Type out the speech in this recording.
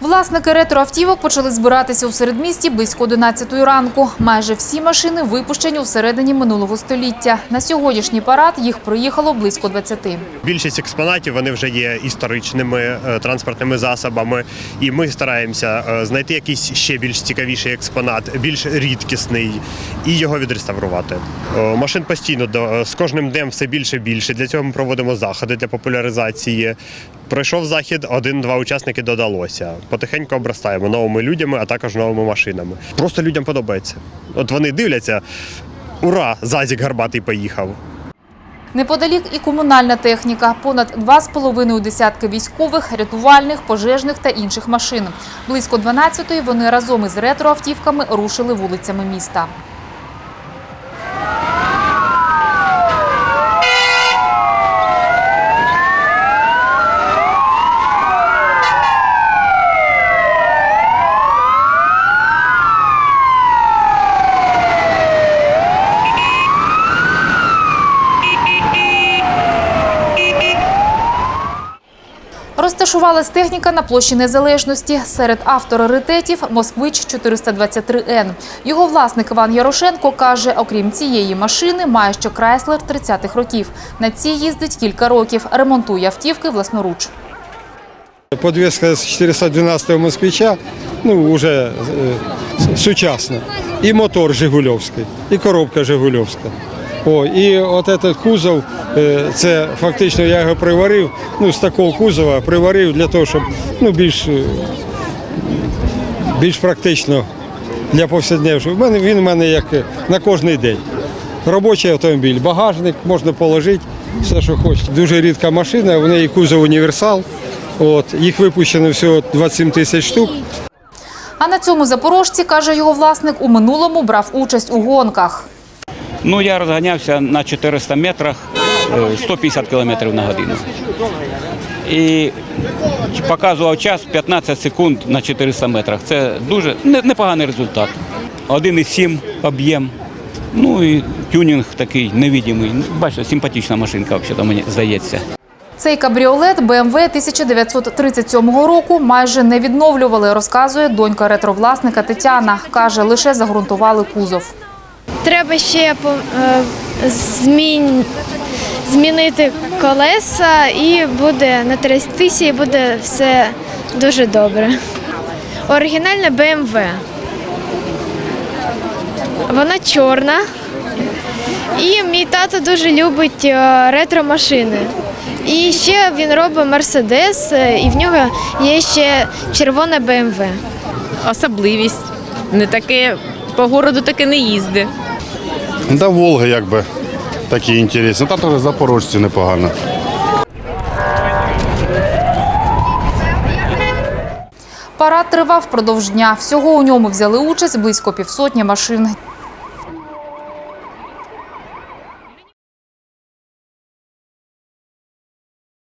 Власники ретроавтівок почали збиратися у середмісті близько 11 ранку. Майже всі машини випущені у середині минулого століття. На сьогоднішній парад їх приїхало близько 20. Більшість експонатів вони вже є історичними е, транспортними засобами, і ми стараємося е, знайти якийсь ще більш цікавіший експонат, більш рідкісний, і його відреставрувати. Е, Машин постійно з кожним днем все більше і більше. Для цього ми проводимо заходи для популяризації. Пройшов захід, один-два учасники додалося. Потихеньку обростаємо новими людьми, а також новими машинами. Просто людям подобається. От вони дивляться. Ура! Зазік гарбатий поїхав. Неподалік і комунальна техніка. Понад два з половиною десятки військових, рятувальних, пожежних та інших машин. Близько 12-ї вони разом із ретроавтівками рушили вулицями міста. Розташувалась техніка на площі Незалежності. Серед авторитетів «Москвич 423Н». Його власник Іван Ярошенко каже, окрім цієї машини, має ще Крайслер 30-х років. На цій їздить кілька років, ремонтує автівки власноруч. Подвеска с 412 москвича, ну, уже э, сучасна. І мотор Жигульовський, і коробка Жигульовська. О, і от этот кузов, е, це фактично я його приварив, ну, з такого кузова приварив для того, щоб ну, більш, е, більш практично для повсякденного. Мене він у мене як е, на кожний день. Робочий автомобіль, багажник, можна положити, все, що хочете. Дуже рідка машина, в неї кузов універсал. От, їх випущено всього 27 тисяч штук. А на цьому запорожці, каже його власник, у минулому брав участь у гонках. Ну, я розганявся на 400 метрах е, 150 км на годину. І показував час 15 секунд на 400 метрах. Це дуже непоганий результат. 1,7 об'єм. Ну і тюнінг такий невидимий. Бачите, симпатична машинка, взагалі, мені здається. Цей кабріолет BMW 1937 року майже не відновлювали, розказує донька ретровласника Тетяна. Каже, лише загрунтували кузов. Треба ще е, змін, змінити колеса і буде на тисячі буде все дуже добре. Оригінальна BMW. Вона чорна. І мій тато дуже любить е, ретро-машини. І ще він робить Мерседес, е, і в нього є ще червона BMW. особливість. Не таке по городу таке не їзди. Да, Волга якби такі інтересні. Та теж запорожці непогано. Парад тривав впродовж дня. Всього у ньому взяли участь близько півсотні машин.